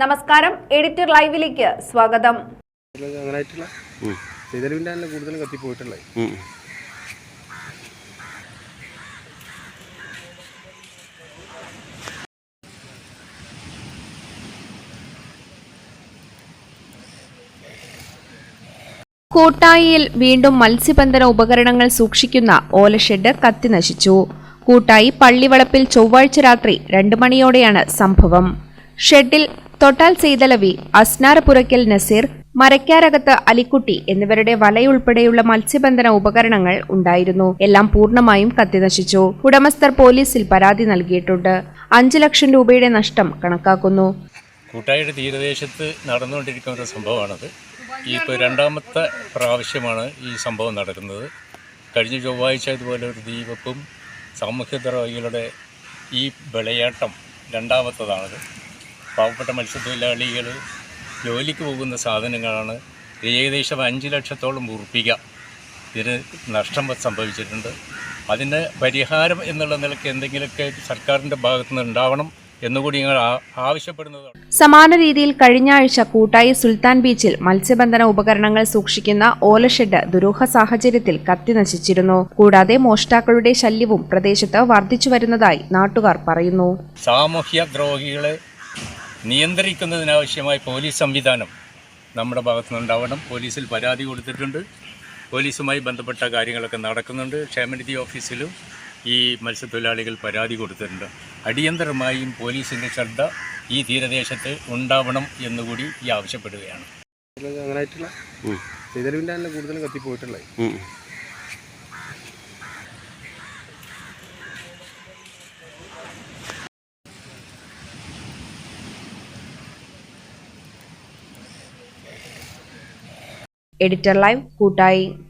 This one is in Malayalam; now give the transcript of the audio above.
നമസ്കാരം എഡിറ്റർ ലൈവിലേക്ക് സ്വാഗതം. കൂടുതലും കത്തിപ്പോയിട്ടുള്ളത് കൂട്ടായിയിൽ വീണ്ടും മത്സ്യബന്ധന ഉപകരണങ്ങൾ സൂക്ഷിക്കുന്ന ഓലഷെഡ് കത്തിനശിച്ചു കൂട്ടായി പള്ളിവളപ്പിൽ ചൊവ്വാഴ്ച രാത്രി രണ്ട് മണിയോടെയാണ് സംഭവം. ഷെഡിൽ തൊട്ടാൽ സെയ്തലവി അസ്നാരപുരയ്ക്കൽ നസീർ മരക്കാരകത്ത് അലിക്കുട്ടി എന്നിവരുടെ വലയുൾപ്പെടെയുള്ള മത്സ്യബന്ധന ഉപകരണങ്ങൾ ഉണ്ടായിരുന്നു. എല്ലാം പൂർണമായും കത്തിനശിച്ചു. ഉടമസ്ഥർ പോലീസിൽ പരാതി നൽകിയിട്ടുണ്ട്. അഞ്ചു ലക്ഷം രൂപയുടെ നഷ്ടം കണക്കാക്കുന്നു. കൂട്ടായുടെ തീരദേശത്ത് നടന്നുകൊണ്ടിരിക്കുന്ന ഒരു സംഭവമാണത്. ഈ ഇപ്പോൾ രണ്ടാമത്തെ പ്രാവശ്യമാണ് ഈ സംഭവം നടക്കുന്നത്. കഴിഞ്ഞ ചൊവ്വാഴ്ച ഇതുപോലെ ഒരു ദീപപ്പും സാമൂഹ്യദ്രോഹികളുടെ ഈ വിളയാട്ടം രണ്ടാമത്തതാണത്. പാവപ്പെട്ട മത്സ്യത്തൊഴിലാളികൾ ജോലിക്ക് പോകുന്ന സാധനങ്ങളാണ് ഏകദേശം അഞ്ച് ലക്ഷത്തോളം ഉറപ്പിക്കുക ഇതിന് നഷ്ടം സംഭവിച്ചിട്ടുണ്ട്. അതിന് പരിഹാരം എന്നുള്ള നിലയ്ക്ക് എന്തെങ്കിലുമൊക്കെ സർക്കാരിന്റെ ഭാഗത്തുനിന്ന് ഉണ്ടാവണം എന്നുകൂടി ഞങ്ങൾ ആവശ്യപ്പെടുന്നതാണ്. സമാന രീതിയിൽ കഴിഞ്ഞ ആഴ്ച കൂട്ടായി സുൽത്താൻ ബീച്ചിൽ മത്സ്യബന്ധന ഉപകരണങ്ങൾ സൂക്ഷിക്കുന്ന ഓലഷെഡ് ദുരൂഹ സാഹചര്യത്തിൽ കത്തി നശിച്ചിരുന്നു. കൂടാതെ മോഷ്ടാക്കളുടെ ശല്യവും പ്രദേശത്ത് വർദ്ധിച്ചു വരുന്നതായി നാട്ടുകാർ പറയുന്നു. സാമൂഹ്യ ദ്രോഹികളെ നിയന്ത്രിക്കുന്നതിനാവശ്യമായ പോലീസ് സംവിധാനം നമ്മുടെ ഭാഗത്തുനിന്നുണ്ടാവണം. പോലീസിൽ പരാതി കൊടുത്തിട്ടുണ്ട്. പോലീസുമായി ബന്ധപ്പെട്ട കാര്യങ്ങളൊക്കെ നടക്കുന്നുണ്ട്. ക്ഷേമനിധി ഓഫീസിലും ഈ മത്സ്യത്തൊഴിലാളികൾ പരാതി കൊടുത്തിട്ടുണ്ട്. അടിയന്തരമായും പോലീസിന്റെ ശ്രദ്ധ ഈ തീരദേശത്ത് ഉണ്ടാവണം എന്നുകൂടി ഈ ആവശ്യപ്പെടുകയാണ്. കൂടുതലും കത്തിപ്പോയിട്ടുള്ളത്. എഡിറ്റർ ലൈവ് കൂട്ടായി.